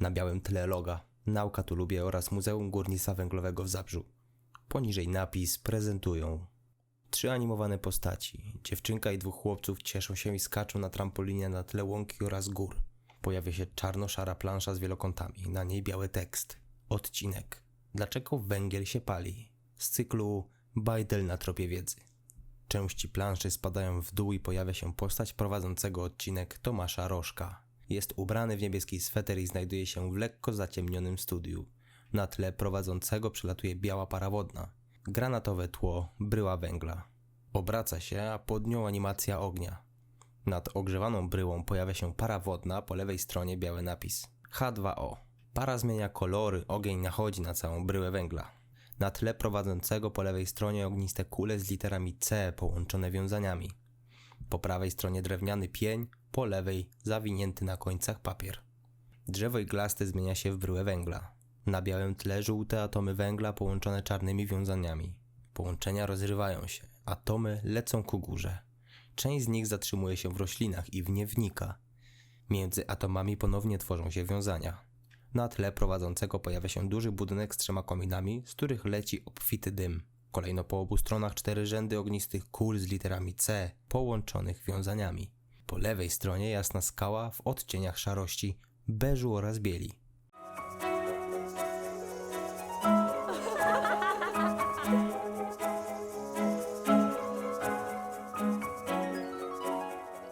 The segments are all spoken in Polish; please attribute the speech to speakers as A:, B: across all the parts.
A: Na białym tle loga Nauka tu lubię oraz Muzeum Górnictwa Węglowego w Zabrzu. Poniżej napis prezentują trzy animowane postaci. Dziewczynka i dwóch chłopców cieszą się i skaczą na trampolinie na tle łąki oraz gór. Pojawia się czarno-szara plansza z wielokątami, na niej biały tekst. Odcinek. Dlaczego węgiel się pali? Z cyklu Bajtel na tropie wiedzy. Części planszy spadają w dół i pojawia się postać prowadzącego odcinek Tomasza Rożka. Jest ubrany w niebieski sweter i znajduje się w lekko zaciemnionym studiu. Na tle prowadzącego przelatuje biała para wodna. Granatowe tło, bryła węgla. Obraca się, a pod nią animacja ognia. Nad ogrzewaną bryłą pojawia się para wodna, po lewej stronie biały napis H2O. Para zmienia kolory, ogień nachodzi na całą bryłę węgla. Na tle prowadzącego po lewej stronie ogniste kule z literami C połączone wiązaniami. Po prawej stronie drewniany pień, po lewej zawinięty na końcach papier. Drzewo iglaste zmienia się w bryłę węgla. Na białym tle żółte atomy węgla połączone czarnymi wiązaniami. Połączenia rozrywają się, atomy lecą ku górze. Część z nich zatrzymuje się w roślinach i w nie wnika. Między atomami ponownie tworzą się wiązania. Na tle prowadzącego pojawia się duży budynek z trzema kominami, z których leci obfity dym. Kolejno po obu stronach cztery rzędy ognistych kul z literami C, połączonych wiązaniami. Po lewej stronie jasna skała w odcieniach szarości, beżu oraz bieli.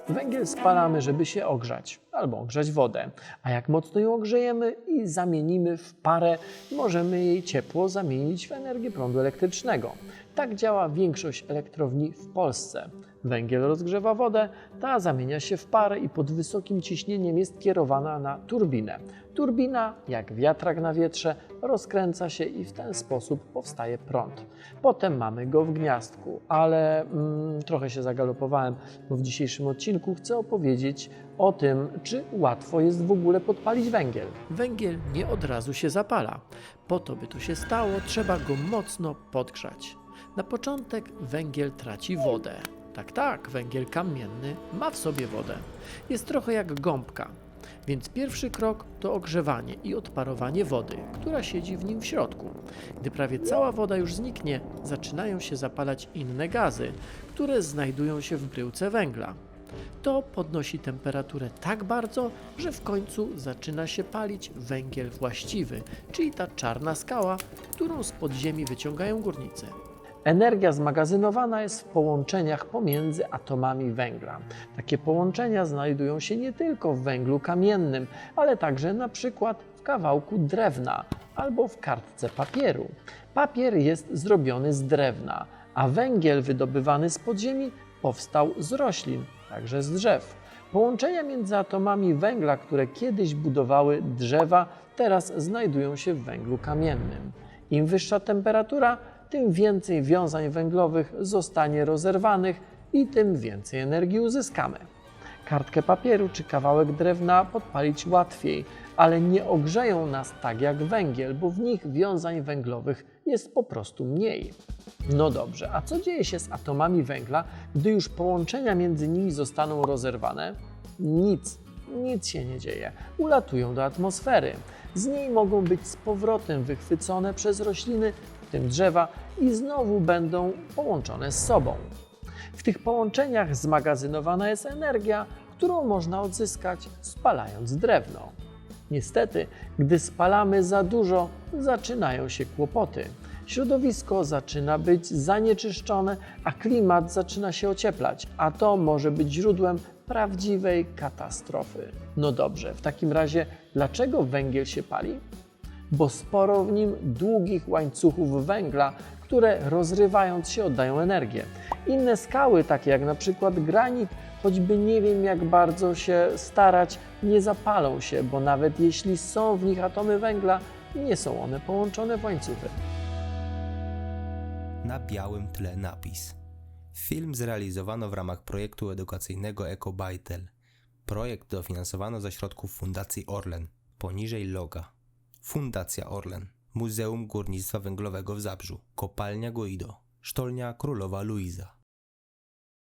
B: Węgiel spalamy, żeby się ogrzać albo ogrzać wodę. A jak mocno ją ogrzejemy i zamienimy w parę, możemy jej ciepło zamienić w energię prądu elektrycznego. Tak działa większość elektrowni w Polsce. Węgiel rozgrzewa wodę, ta zamienia się w parę i pod wysokim ciśnieniem jest kierowana na turbinę. Turbina, jak wiatrak na wietrze, rozkręca się i w ten sposób powstaje prąd. Potem mamy go w gniazdku, ale mm, trochę się zagalopowałem, bo w dzisiejszym odcinku chcę opowiedzieć o tym, czy łatwo jest w ogóle podpalić węgiel. Węgiel nie od razu się zapala. Po to, by to się stało, trzeba go mocno podgrzać. Na początek węgiel traci wodę. Tak, tak, węgiel kamienny ma w sobie wodę. Jest trochę jak gąbka. Więc pierwszy krok to ogrzewanie i odparowanie wody, która siedzi w nim w środku. Gdy prawie cała woda już zniknie, zaczynają się zapalać inne gazy, które znajdują się w bryłce węgla. To podnosi temperaturę tak bardzo, że w końcu zaczyna się palić węgiel właściwy, czyli ta czarna skała, którą z podziemi wyciągają górnicy. Energia zmagazynowana jest w połączeniach pomiędzy atomami węgla. Takie połączenia znajdują się nie tylko w węglu kamiennym, ale także na przykład w kawałku drewna albo w kartce papieru. Papier jest zrobiony z drewna, a węgiel wydobywany z podziemi powstał z roślin, także z drzew. Połączenia między atomami węgla, które kiedyś budowały drzewa, teraz znajdują się w węglu kamiennym. Im wyższa temperatura, tym więcej wiązań węglowych zostanie rozerwanych i tym więcej energii uzyskamy. Kartkę papieru czy kawałek drewna podpalić łatwiej, ale nie ogrzeją nas tak jak węgiel, bo w nich wiązań węglowych jest po prostu mniej. No dobrze, a co dzieje się z atomami węgla, gdy już połączenia między nimi zostaną rozerwane? Nic, nic się nie dzieje. Ulatują do atmosfery. Z niej mogą być z powrotem wychwycone przez rośliny, w tym drzewa, i znowu będą połączone z sobą. W tych połączeniach zmagazynowana jest energia, którą można odzyskać spalając drewno. Niestety, gdy spalamy za dużo, zaczynają się kłopoty. Środowisko zaczyna być zanieczyszczone, a klimat zaczyna się ocieplać, a to może być źródłem prawdziwej katastrofy. No dobrze, w takim razie, dlaczego węgiel się pali? Bo sporo w nim długich łańcuchów węgla, które rozrywając się oddają energię. Inne skały, takie jak na przykład granit, choćby nie wiem jak bardzo się starać, nie zapalą się, bo nawet jeśli są w nich atomy węgla, nie są one połączone w łańcuchy.
A: Na białym tle napis. Film zrealizowano w ramach projektu edukacyjnego EcoBytel. Projekt dofinansowano ze środków Fundacji Orlen. Poniżej loga. Fundacja Orlen. Muzeum Górnictwa Węglowego w Zabrzu. Kopalnia Guido. Sztolnia Królowa Luiza.